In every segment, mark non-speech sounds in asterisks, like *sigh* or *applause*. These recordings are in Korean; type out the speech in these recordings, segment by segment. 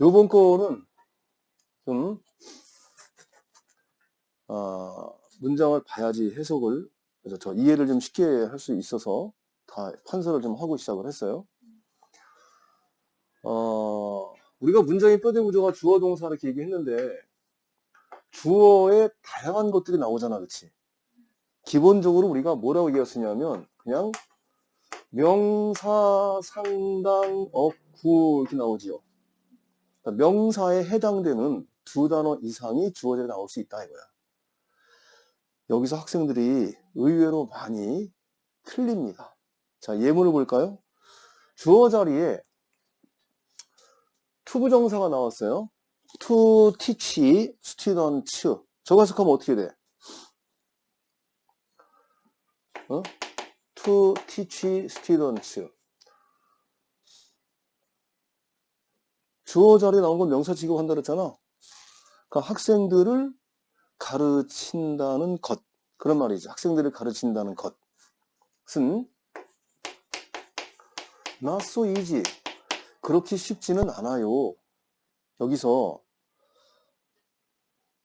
요번 거는 좀, 어, 문장을 봐야지 해석을, 그래서 저 이해를 좀 쉽게 할 수 있어서 다 판서를 좀 하고 시작을 했어요. 어, 우리가 문장의 뼈대 구조가 주어 동사 이렇게 얘기했는데, 주어에 다양한 것들이 나오잖아, 그치? 기본적으로 우리가 뭐라고 얘기했었냐면, 그냥 명사, 상당, 어구 이렇게 나오지요. 그러니까 명사에 해당되는 두 단어 이상이 주어에 나올 수 있다 이거야. 여기서 학생들이 의외로 많이 틀립니다. 자, 예문을 볼까요? 주어 자리에 투부정사가 나왔어요. to teach students. 저거 해석하면 어떻게 돼? 어? to teach students. 주어 자리에 나온 건 명사 취급한다 그랬잖아. 그러니까 학생들을 가르친다는 것. 그런 말이죠. 학생들을 가르친다는 것은 not so easy. 그렇게 쉽지는 않아요. 여기서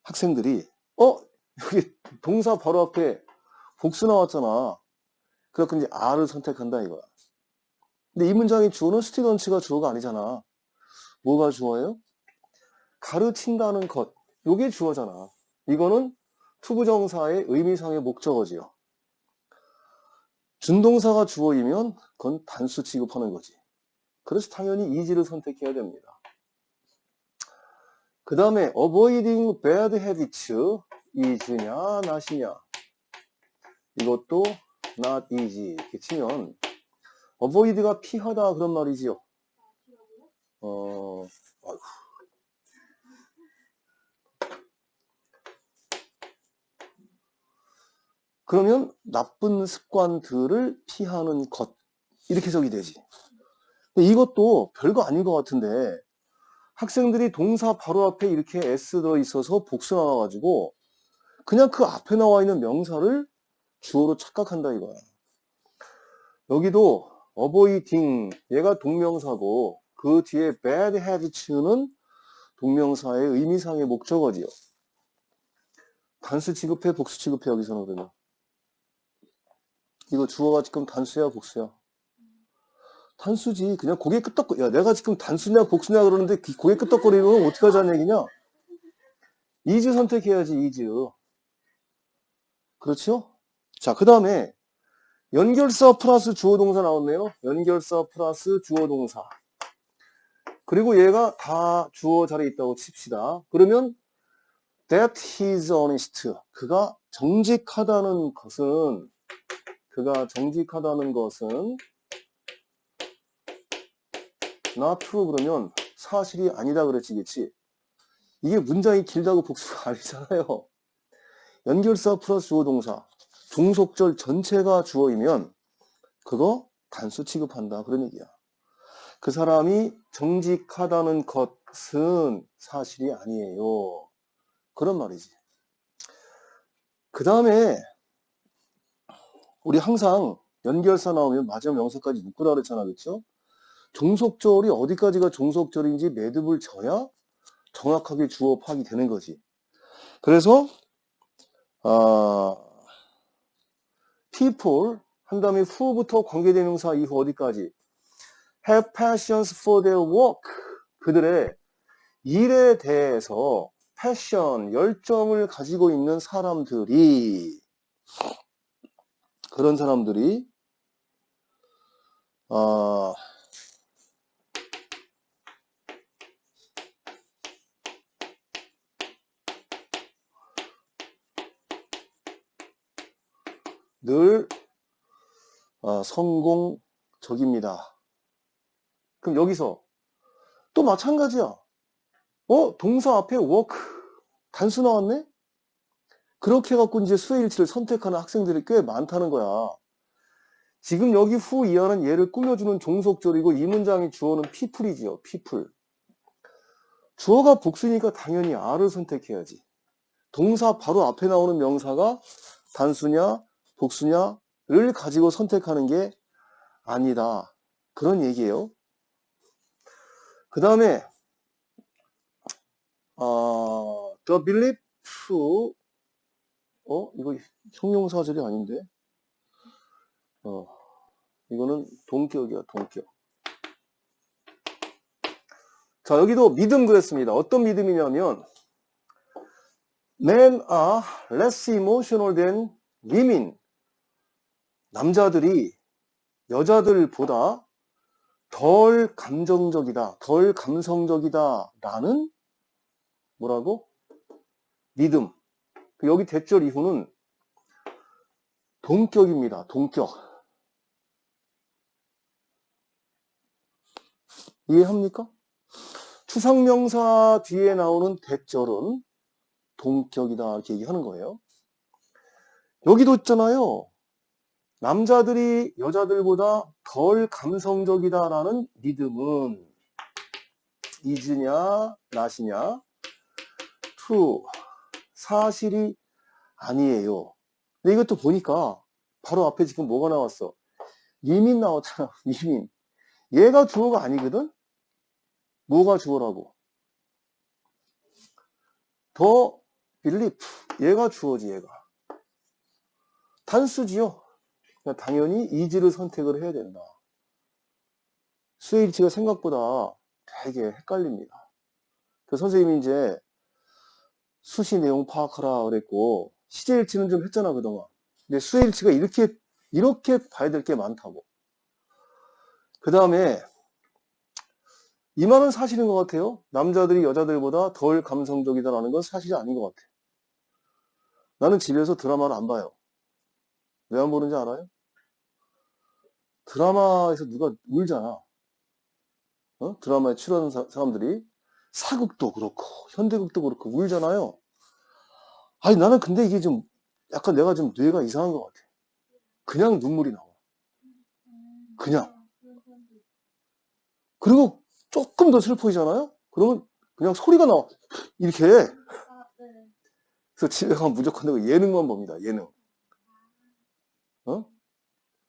학생들이 어? 여기 동사 바로 앞에 복수 나왔잖아. 그래서 이제 R을 선택한다 이거야. 근데 이 문장의 주어는 스튜던츠가 주어가 아니잖아. 뭐가 주어예요? 가르친다는 것. 요게 주어잖아. 이거는 투부정사의 의미상의 목적어지요. 준동사가 주어이면 그건 단수 취급하는 거지. 그래서 당연히 이지를 선택해야 됩니다. 그 다음에 avoiding bad habits is냐 not이냐 이것도 not easy 이렇게 치면 avoid가 피하다 그런 말이지요. 어, 아이고. 그러면 나쁜 습관들을 피하는 것 이렇게 적이 되지. 이것도 별거 아닌 것 같은데 학생들이 동사 바로 앞에 이렇게 s 들어 있어서 복수 나와가지고 그냥 그 앞에 나와 있는 명사를 주어로 착각한다 이거야. 여기도 avoiding 얘가 동명사고 그 뒤에 bad habits는 동명사의 의미상의 목적어지요. 단수 취급해 복수 취급해 여기서는 그러면 이거 주어가 지금 단수야 복수야? 단수지. 그냥 고개 끄덕거, 야, 내가 지금 단수냐, 복수냐 그러는데 그 고개 끄덕거리면 어떻게 하자는 얘기냐? 이즈 선택해야지, 이즈. 그렇죠? 자, 그 다음에 연결사 플러스 주어 동사 나왔네요. 연결사 플러스 주어 동사. 그리고 얘가 다 주어 자리에 있다고 칩시다. 그러면 that he is honest. 그가 정직하다는 것은 그가 정직하다는 것은 not true 그러면 사실이 아니다 그랬지겠지. 이게 문장이 길다고 복수가 *laughs* 아니잖아요. 연결사 플러스 주어 동사. 종속절 전체가 주어이면 그거 단수 취급한다. 그런 얘기야. 그 사람이 정직하다는 것은 사실이 아니에요. 그런 말이지. 그 다음에 우리 항상 연결사 나오면 마지막 명사까지 묶으라 그랬잖아. 그렇죠? 종속절이 어디까지가 종속절인지 매듭을 져야 정확하게 주어 파악이 되는 거지. 그래서 어, people 한 다음에 who부터 관계대명사 이후 어디까지 have passions for their work 그들의 일에 대해서 패션, 열정을 가지고 있는 사람들이 그런 사람들이 어, 늘 어, 성공적입니다. 그럼 여기서 또 마찬가지야. 어? 동사 앞에 work 단수 나왔네? 그렇게 해갖고 이제 수혜일치를 선택하는 학생들이 꽤 많다는 거야. 지금 여기 후 이하는 얘를 꾸며주는 종속절이고 이 문장의 주어는 people이지요. people. 주어가 복수니까 당연히 R을 선택해야지. 동사 바로 앞에 나오는 명사가 단수냐 복수냐를 가지고 선택하는 게 아니다. 그런 얘기예요. 그 다음에 아, the belief, 어, 이거 형용사절이 아닌데? 어, 이거는 동격이야, 동격. 자, 여기도 믿음 그랬습니다. 어떤 믿음이냐면, men are less emotional than women. 남자들이 여자들보다 덜 감정적이다, 덜 감성적이다, 라는 뭐라고? 믿음. 그 여기 대절 이후는 동격입니다. 동격. 이해합니까? 추상명사 뒤에 나오는 대절은 동격이다 이렇게 얘기하는 거예요. 여기도 있잖아요. 남자들이 여자들보다 덜 감성적이다라는 믿음은 이즈냐, 나시냐, true, 사실이 아니에요. 근데 이것도 보니까 바로 앞에 지금 뭐가 나왔어? 이민 나왔잖아, *laughs* 이민. 얘가 주어가 아니거든? 뭐가 주어라고? 더 belief. 얘가 주어지, 얘가. 단수지요. 그러니까 당연히 이지를 선택을 해야 된다. 수일치가 생각보다 되게 헷갈립니다. 그 선생님이 이제 수시 내용 파악하라 그랬고 시제 일치는 좀 했잖아 그동안. 근데 수일치가 이렇게 이렇게 봐야 될 게 많다고. 그 다음에 이 말은 사실인 것 같아요. 남자들이 여자들보다 덜 감성적이다라는 건 사실이 아닌 것 같아. 나는 집에서 드라마를 안 봐요. 왜 안 보는지 알아요? 드라마에서 누가 울잖아. 어? 드라마에 출연하는 사, 사람들이 사극도 그렇고 현대극도 그렇고 울잖아요. 아니 나는 근데 이게 좀 약간 내가 좀 뇌가 이상한 것 같아. 그냥 눈물이 나와. 그냥. 그리고 조금 더 슬퍼지잖아요? 그러면 그냥 소리가 나와. 이렇게. 그래서 집에 가면 무조건 내가 예능만 봅니다. 예능. 어?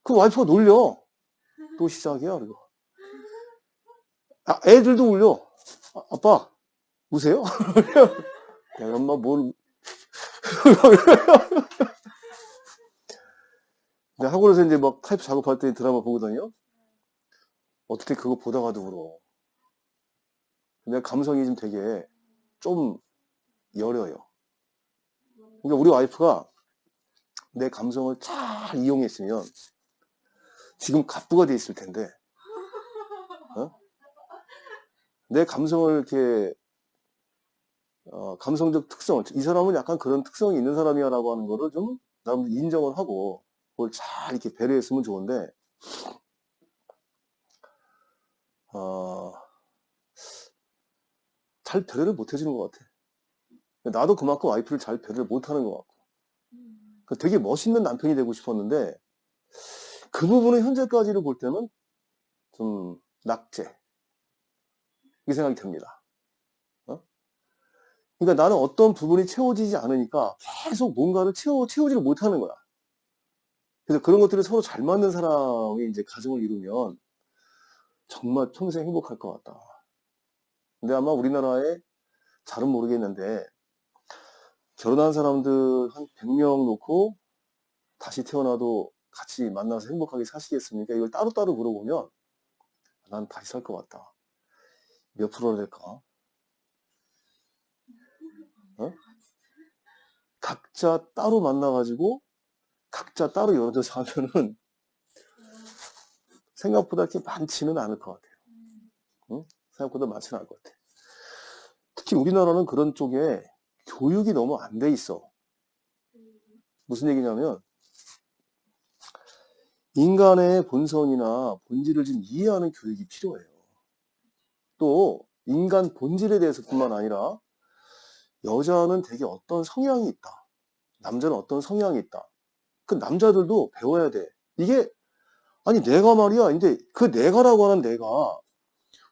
그 와이프가 놀려. 또 시작이야, 그리고. 아, 애들도 울려. 아, 아빠, 우세요? *laughs* 야, 엄마 뭘. 근데 *laughs* 학원에서 이제 막 타입 작업할 때 드라마 보거든요. 어떻게 그거 보다가도 울어. 근데 감성이 좀 되게 좀 여려요. 그러니까 우리 와이프가 내 감성을 잘 이용했으면 지금 갑부가 돼 있을 텐데, 어? 내 감성을 이렇게, 어, 감성적 특성, 이 사람은 약간 그런 특성이 있는 사람이야라고 하는 거를 좀, 나름 인정을 하고, 그걸 잘 이렇게 배려했으면 좋은데, 어, 잘 배려를 못 해주는 것 같아. 나도 그만큼 와이프를 잘 배려를 못 하는 것 같고. 그 되게 멋있는 남편이 되고 싶었는데, 그 부분은 현재까지를 볼 때는 좀 낙제. 이 생각이 듭니다. 어? 그러니까 나는 어떤 부분이 채워지지 않으니까 계속 뭔가를 채워, 채우지를 못하는 거야. 그래서 그런 것들이 서로 잘 맞는 사람이 이제 가정을 이루면 정말 평생 행복할 것 같다. 근데 아마 우리나라에 잘은 모르겠는데 결혼한 사람들 한 100명 놓고 다시 태어나도 같이 만나서 행복하게 사시겠습니까? 이걸 따로따로 물어보면 난 다시 살 것 같다. 몇 프로나 될까? 어? 각자 따로 만나가지고 각자 따로 여러 사면은 생각보다 이렇게 많지는 않을 것 같아요. 응? 생각보다 많지는 않을 것 같아. 특히 우리나라는 그런 쪽에 교육이 너무 안 돼 있어. 무슨 얘기냐면 인간의 본성이나 본질을 좀 이해하는 교육이 필요해요. 또 인간 본질에 대해서뿐만 아니라 여자는 되게 어떤 성향이 있다. 남자는 어떤 성향이 있다. 그 남자들도 배워야 돼. 이게 아니 내가 말이야. 이제 그 내가라고 하는 내가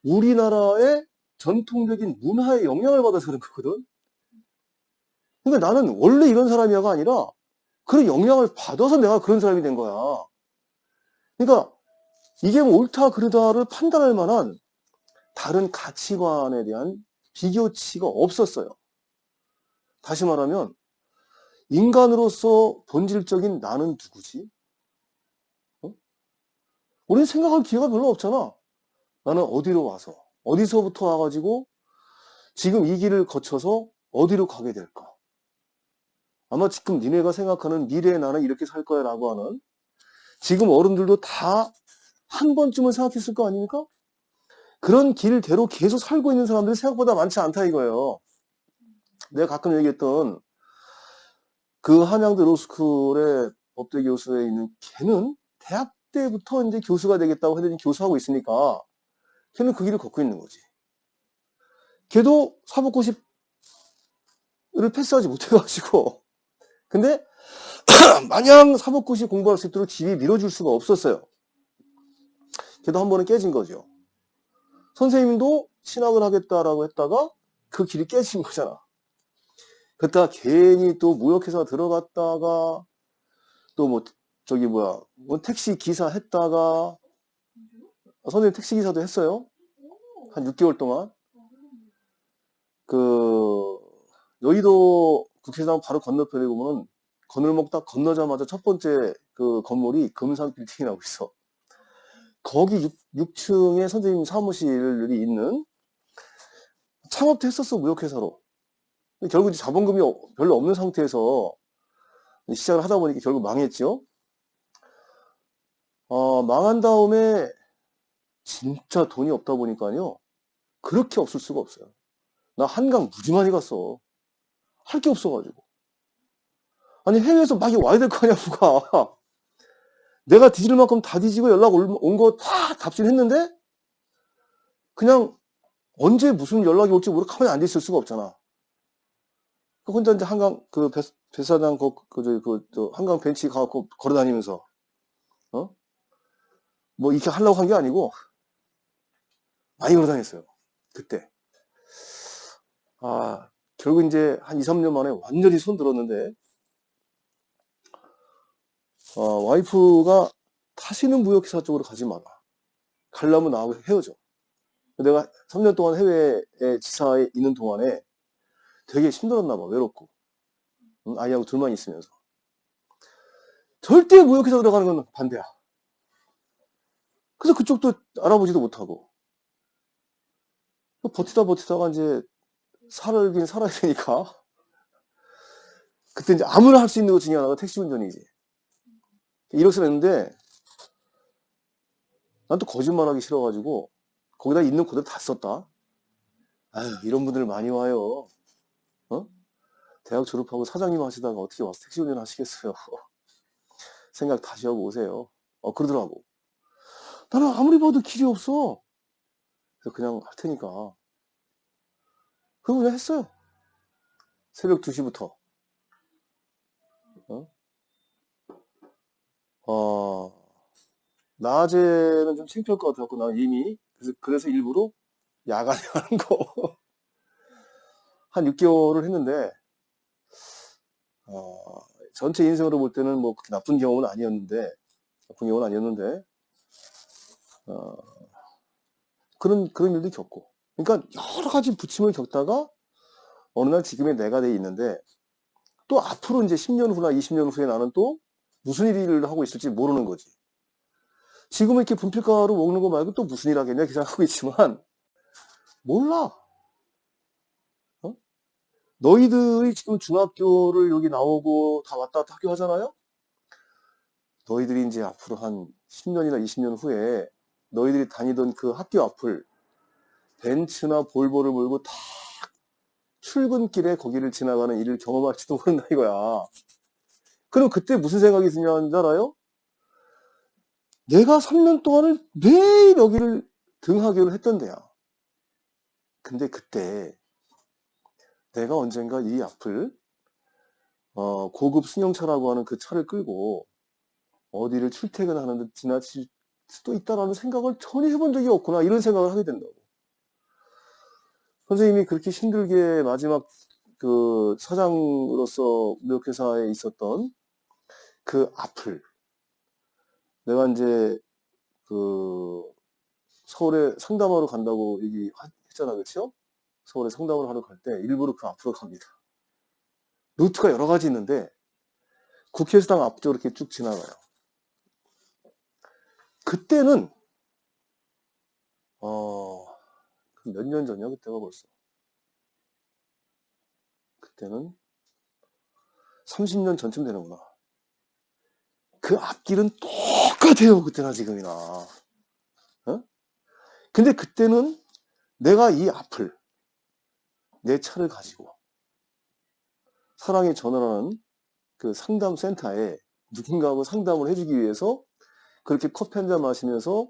우리나라의 전통적인 문화에 영향을 받아서 그런 거거든. 그러니까 나는 원래 이런 사람이야가 아니라 그런 영향을 받아서 내가 그런 사람이 된 거야. 그러니까 이게 뭐 옳다 그르다를 판단할 만한 다른 가치관에 대한 비교치가 없었어요. 다시 말하면 인간으로서 본질적인 나는 누구지? 어? 우리는 생각할 기회가 별로 없잖아. 나는 어디로 와서 어디서부터 와가지고 지금 이 길을 거쳐서 어디로 가게 될까? 아마 지금 니네가 생각하는 미래의 나는 이렇게 살 거야 라고 하는 지금 어른들도 다 한 번쯤은 생각했을 거 아닙니까? 그런 길대로 계속 살고 있는 사람들이 생각보다 많지 않다 이거예요. 내가 가끔 얘기했던 그 한양대 로스쿨의 법대 교수에 있는 걔는 대학 때부터 이제 교수가 되겠다고 해도 교수하고 있으니까 걔는 그 길을 걷고 있는 거지. 걔도 사법고시를 패스하지 못해가지고 근데 *coughs* 마냥 사법고시 공부할 수 있도록 집이 밀어줄 수가 없었어요. 걔도 한 번은 깨진 거죠. 선생님도 신학을 하겠다라고 했다가 그 길이 깨진 거잖아. 그러다 괜히 또 무역회사 들어갔다가 또 뭐 저기 뭐야 뭐 택시 기사 했다가 선생님 택시 기사도 했어요. 한 6개월 동안. 그 여의도 국회의사당 바로 건너편에 보면 건널목 딱 건너자마자 첫 번째 그 건물이 금산 빌딩이라고 있어. 거기 6, 층에 선생님 사무실이 있는 창업도 했었어 무역회사로. 결국 자본금이 어- 별로 없는 상태에서 시작을 하다 보니까 결국 망했죠. 어, 망한 다음에 진짜 돈이 없다 보니까요. 그렇게 없을 수가 없어요. 나 한강 무지 많이 갔어. 할 게 없어가지고. 아니, 해외에서 막 와야 될 거 아니야, 누가. 내가 뒤질 만큼 다 뒤지고 연락 온 거 다 답신했는데, 그냥 언제 무슨 연락이 올지 모르고 가만히 앉아 있을 수가 없잖아. 그 혼자 이제 한강, 그 배, 배사장, 그, 그, 저, 그, 저, 한강 벤치 가갖고 걸어 다니면서, 어? 뭐 이렇게 하려고 한 게 아니고, 많이 걸어 다녔어요. 그때. 아, 결국 이제 한 2, 3년 만에 완전히 손 들었는데, 어, 와이프가 다시는 무역회사 쪽으로 가지 마라. 가려면 나하고 헤어져. 내가 3년 동안 해외에 지사에 있는 동안에 되게 힘들었나 봐, 외롭고. 응, 아이하고 둘만 있으면서. 절대 무역회사 들어가는 건 반대야. 그래서 그쪽도 알아보지도 못하고. 버티다 버티다가 이제 살긴 살아야 되니까. 그때 이제 아무나 할 수 있는 것 중에 하나가 택시 운전이지. 이렇게했는데 난 또 거짓말하기 싫어가지고 거기다 있는 코드 다 썼다. 아유 이런 분들 많이 와요. 어? 대학 졸업하고 사장님 하시다가 어떻게 와서 택시 운전 하시겠어요? *laughs* 생각 다시 하고 오세요. 어 그러더라고. 나는 아무리 봐도 길이 없어. 그래서 그냥 할 테니까. 그거 그냥 했어요. 새벽 2시부터. 어? 어, 낮에는 좀 창피할 것 같아갖고, 난 이미. 그래서, 그래서 일부러 야간에 *laughs* 하는 거. 한 6개월을 했는데, 어, 전체 인생으로 볼 때는 뭐 그렇게 나쁜 경험은 아니었는데, 나쁜 경험은 아니었는데, 어, 그런, 그런 일도 겪고. 그러니까 여러 가지 부침을 겪다가, 어느 날 지금의 내가 돼 있는데, 또 앞으로 이제 10년 후나 20년 후에 나는 또 무슨 일을 하고 있을지 모르는 거지. 지금은 이렇게 분필가루 먹는 거 말고 또 무슨 일 하겠냐 이렇게 생각하고 있지만 몰라. 어? 너희들이 지금 중학교를 여기 나오고 다 왔다 갔다 학교 하잖아요? 너희들이 이제 앞으로 한 10년이나 20년 후에 너희들이 다니던 그 학교 앞을 벤츠나 볼보를 몰고 다 출근길에 거기를 지나가는 일을 경험할지도 모른다 이거야. 그럼 그때 무슨 생각이 드냐는 줄 알아요? 내가 3년 동안을 매일 여기를 등하교를 했던 데야. 근데 그때 내가 언젠가 이 앞을 어, 고급 승용차라고 하는 그 차를 끌고 어디를 출퇴근하는데 지나칠 수도 있다라는 생각을 전혀 해본 적이 없구나 이런 생각을 하게 된다고. 선생님이 그렇게 힘들게 마지막 그 사장으로서 무역회사에 있었던 그 앞을 내가 이제 그 서울에 상담하러 간다고 얘기했잖아, 그렇죠? 서울에 상담을 하러 갈 때 일부러 그 앞으로 갑니다. 루트가 여러 가지 있는데 국회의사당 앞쪽으로 이렇게 쭉 지나가요. 그때는 어, 몇 년 전이야 그때가 벌써. 그때는 30년 전쯤 되는구나. 그 앞길은 똑같아요 그때나 지금이나. 어? 근데 그때는 내가 이 앞을 내 차를 가지고 사랑의 전화라는 그 상담 센터에 누군가하고 상담을 해주기 위해서 그렇게 커피 한 잔 마시면서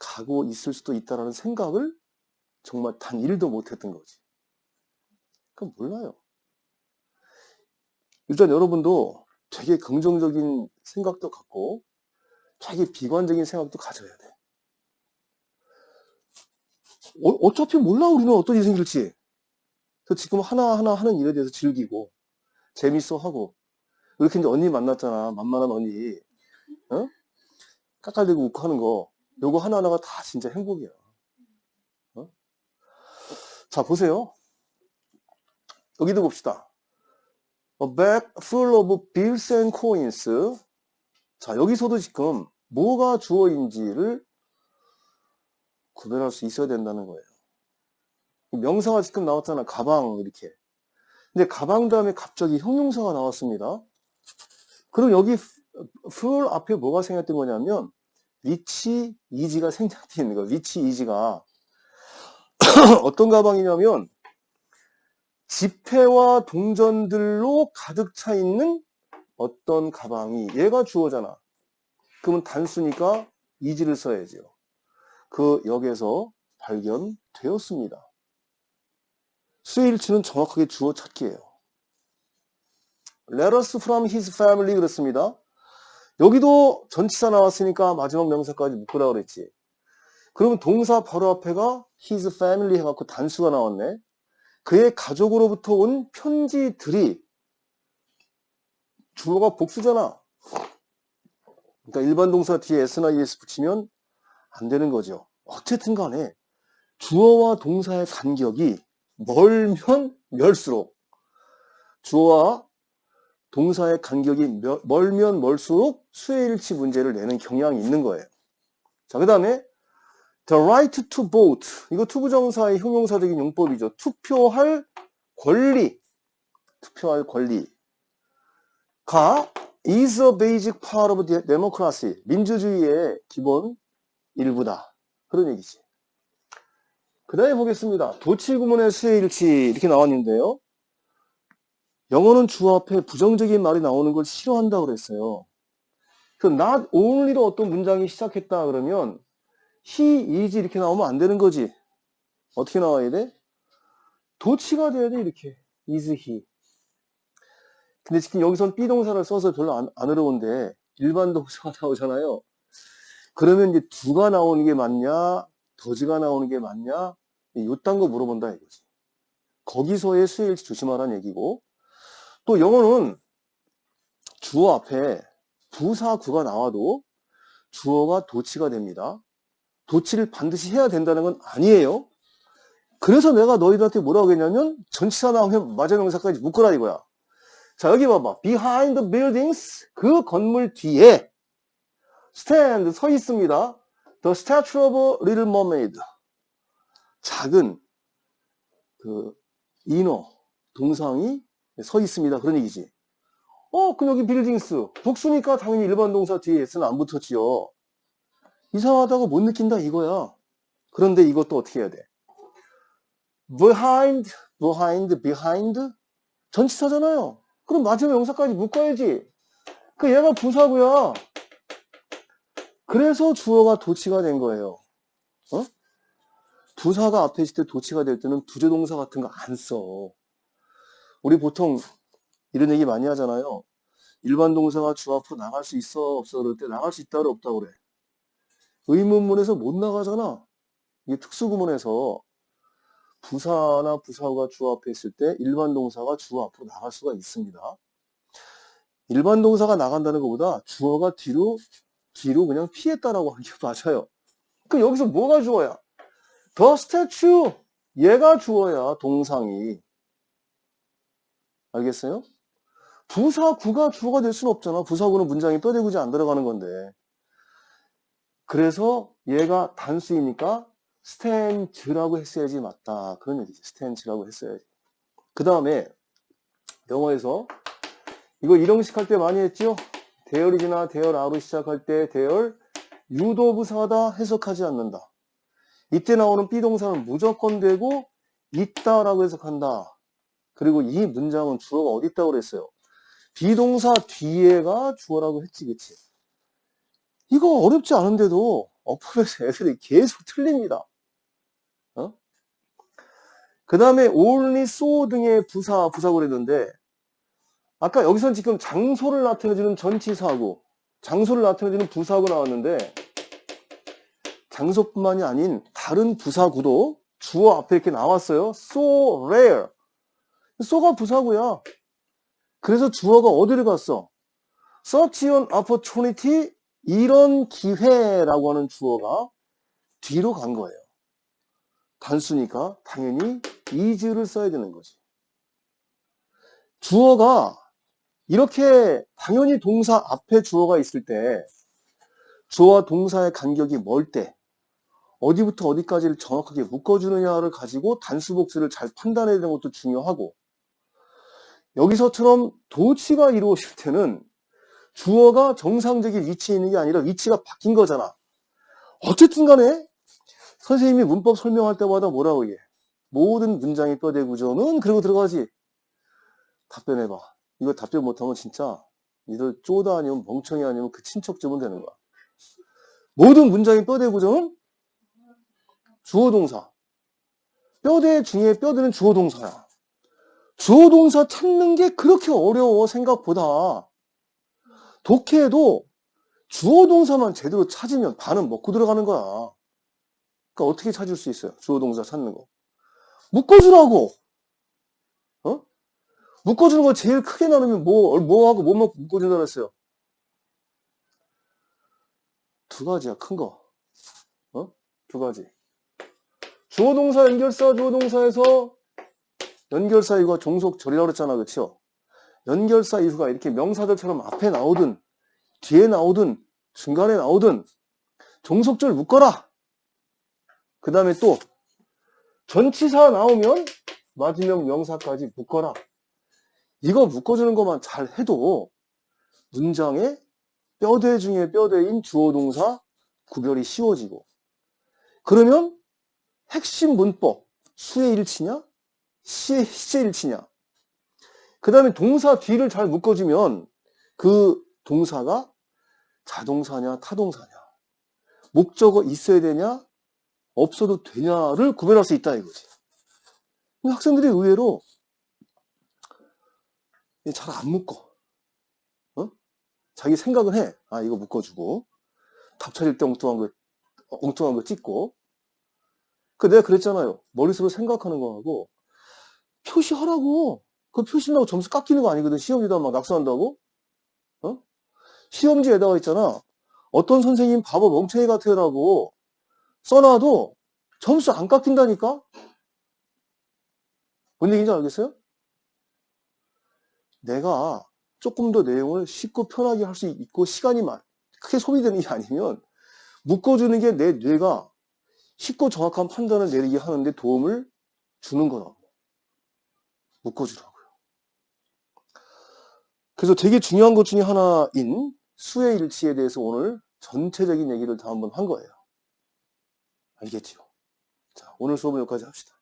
가고 있을 수도 있다라는 생각을 정말 단 1도 못했던 거지. 그럼 몰라요. 일단 여러분도 되게 긍정적인 생각도 갖고 되게 비관적인 생각도 가져야 돼. 어, 차피 몰라 우리는 어떤 일이 생길지. 그래서 지금 하나하나 하는 일에 대해서 즐기고 재밌어 하고 이렇게 이제 언니 만났잖아. 만만한 언니. 어? 까깔대고 웃고 하는 거. 요거 하나하나가 다 진짜 행복이야. 어? 자, 보세요. 여기도 봅시다. A bag full of bills and coins. 자, 여기서도 지금 뭐가 주어인지를 구별할 수 있어야 된다는 거예요. 명사가 지금 나왔잖아. 가방, 이렇게. 근데 가방 다음에 갑자기 형용사가 나왔습니다. 그럼 여기 full 앞에 뭐가 생겼던 거냐면, 위치 이지가 생략되어 있는 거예요. 위치 이지가. *clears throat* 어떤 가방이냐면, 지폐와 동전들로 가득 차 있는 어떤 가방이 얘가 주어잖아. 그러면 단수니까 이지를 써야죠. 그 역에서 발견되었습니다. 수일치는 정확하게 주어 찾기예요. Letters from his family 그렇습니다. 여기도 전치사 나왔으니까 마지막 명사까지 묶으라 그랬지. 그러면 동사 바로 앞에가 his family 해갖고 단수가 나왔네. 그의 가족으로부터 온 편지들이 주어가 복수잖아. 그러니까 일반 동사 뒤에 s나 es 붙이면 안 되는 거죠. 어쨌든 간에 주어와 동사의 간격이 멀면 멀수록 주어와 동사의 간격이 멀면 멀수록 수혜일치 문제를 내는 경향이 있는 거예요. 자, 그 다음에 the right to vote 이거 투부정사의 형용사적인 용법이죠. 투표할 권리 투표할 권리가 is a basic part of democracy 민주주의의 기본 일부다. 그런 얘기지. 그 다음에 보겠습니다. 도치구문의 수혜일치 이렇게 나왔는데요. 영어는 주어 앞에 부정적인 말이 나오는 걸 싫어한다고 그랬어요. 그 not only로 어떤 문장이 시작했다 그러면 he is 이렇게 나오면 안 되는 거지. 어떻게 나와야 돼? 도치가 돼야 돼 이렇게. is he. 근데 지금 여기선 비동사를 써서 별로 안, 안 어려운데 일반 동사가 *laughs* 나오잖아요. 그러면 이제 두가 나오는 게 맞냐, 더즈가 나오는 게 맞냐, 이딴 거 물어본다 이거지. 거기서의 수일치 조심하라는 얘기고, 또 영어는 주어 앞에 부사구가 나와도 주어가 도치가 됩니다. 도치를 반드시 해야 된다는 건 아니에요. 그래서 내가 너희들한테 뭐라고 했냐면 전치사 나오면 마저명사까지 묶어라 이거야. 자 여기 봐봐. behind the buildings 그 건물 뒤에 stand 서 있습니다. The statue of little mermaid 작은 그 인어 동상이 서 있습니다. 그런 얘기지. 어, 그럼 여기 빌딩스 복수니까 당연히 일반 동사 뒤에 s는 안 붙었지요. 이상하다고 못 느낀다 이거야. 그런데 이것도 어떻게 해야 돼? behind, behind, behind 전치사잖아요. 그럼 마지막 명사까지 묶어야지. 그 얘가 부사고요. 그래서 주어가 도치가 된 거예요. 어? 부사가 앞에 있을 때 도치가 될 때는 부재동사 같은 거 안 써. 우리 보통 이런 얘기 많이 하잖아요. 일반 동사가 주 앞으로 나갈 수 있어 없어 그럴 때 나갈 수 있다 없다 그래. 의문문에서 못 나가잖아. 이게 특수구문에서 부사나 부사가 주 앞에 있을 때 일반 동사가 주 앞으로 나갈 수가 있습니다. 일반 동사가 나간다는 것보다 주어가 뒤로 뒤로 그냥 피했다라고 하는 게 *laughs* 맞아요. 그 여기서 뭐가 주어야? The statue 얘가 주어야 동상이. 알겠어요? 부사구가 주어가 될 수는 없잖아. 부사구는 문장이 뼈대구지 안 들어가는 건데. 그래서 얘가 단수이니까 스탠즈라고 했어야지 맞다. 그런 얘기지. 스탠즈라고 했어야지. 그 다음에 영어에서 이거 일형식 할 때 많이 했죠? 대열이지나 대열 아로 시작할 때 대열 유도부사다 해석하지 않는다. 이때 나오는 비동사는 무조건 되고 있다라고 해석한다. 그리고 이 문장은 주어가 어디 있다고 그랬어요? 비동사 뒤에가 주어라고 했지, 그치? 이거 어렵지 않은데도 어법에서 *laughs* 애들이 계속 틀립니다. 어? 그 다음에 only, so 등의 부사, 부사고 그랬는데 아까 여기선 지금 장소를 나타내주는 전치사고 장소를 나타내주는 부사고 나왔는데 장소뿐만이 아닌 다른 부사구도 주어 앞에 이렇게 나왔어요. so rare. so가 부사구야. 그래서 주어가 어디를 갔어? such an opportunity 이런 기회라고 하는 주어가 뒤로 간 거예요. 단수니까 당연히 is를 써야 되는 거지. 주어가 이렇게 당연히 동사 앞에 주어가 있을 때 주어와 동사의 간격이 멀 때 어디부터 어디까지를 정확하게 묶어주느냐를 가지고 단수복수를 잘 판단해야 되는 것도 중요하고 여기서처럼 도치가 이루어질 때는 주어가 정상적인 위치에 있는 게 아니라 위치가 바뀐 거잖아. 어쨌든 간에 선생님이 문법 설명할 때마다 뭐라고 얘기해? 모든 문장의 뼈대 구조는 그리고 들어가지. 답변해봐. 이거 답변 못하면 진짜 니들 쪼다 아니면 멍청이 아니면 그 친척 주면 되는 거야. 모든 문장의 뼈대 구조는 주어 동사. 뼈대 중에 뼈대는 주어 동사야. 주어 동사 찾는 게 그렇게 어려워 생각보다. 독해도 주어 동사만 제대로 찾으면 반은 먹고 들어가는 거야. 그러니까 어떻게 찾을 수 있어요? 주어 동사 찾는 거. 묶어주라고. 어? 묶어주는 거 제일 크게 나누면 뭐, 뭐 하고 뭐 묶어준다 그랬어요? 두 가지야, 큰 거. 어? 두 가지. 주어 동사 연결사, 주어 동사에서 연결사 이거 종속절이라고 그랬잖아, 그쵸? 연결사 이후가 이렇게 명사들처럼 앞에 나오든 뒤에 나오든 중간에 나오든 종속절 묶어라. 그 다음에 또 전치사 나오면 맞으면 명사까지 묶어라. 이거 묶어주는 것만 잘 해도 문장에 뼈대 중에 뼈대인 주어 동사 구별이 쉬워지고 그러면 핵심 문법 수의 일치냐 시의 일치냐 그 다음에 동사 뒤를 잘 묶어주면 그 동사가 자동사냐 타동사냐 목적어 있어야 되냐 없어도 되냐를 구별할 수 있다 이거지. 학생들이 의외로 잘 안 묶어. 어? 자기 생각은 해. 아 이거 묶어주고. 답 찾을 때 엉뚱한 거 엉뚱한 거 찍고. 그 내가 그랬잖아요. 머릿속으로 생각하는 거하고 표시하라고 그 표시나고 점수 깎이는 거 아니거든. 시험지다 막 낙서한다고. 어? 시험지에다가 있잖아. 어떤 선생님 바보 멍청이 같아요라고 써놔도 점수 안 깎인다니까? 뭔 얘기인지 알겠어요? 내가 조금 더 내용을 쉽고 편하게 할 수 있고 시간이 막 크게 소비되는 게 아니면 묶어주는 게 내 뇌가 쉽고 정확한 판단을 내리게 하는데 도움을 주는 거라고. 묶어주라고요. 그래서 되게 중요한 것 중에 하나인 수의 일치에 대해서 오늘 전체적인 얘기를 다 한번 한 거예요. 알겠지요? 자, 오늘 수업은 여기까지 합시다.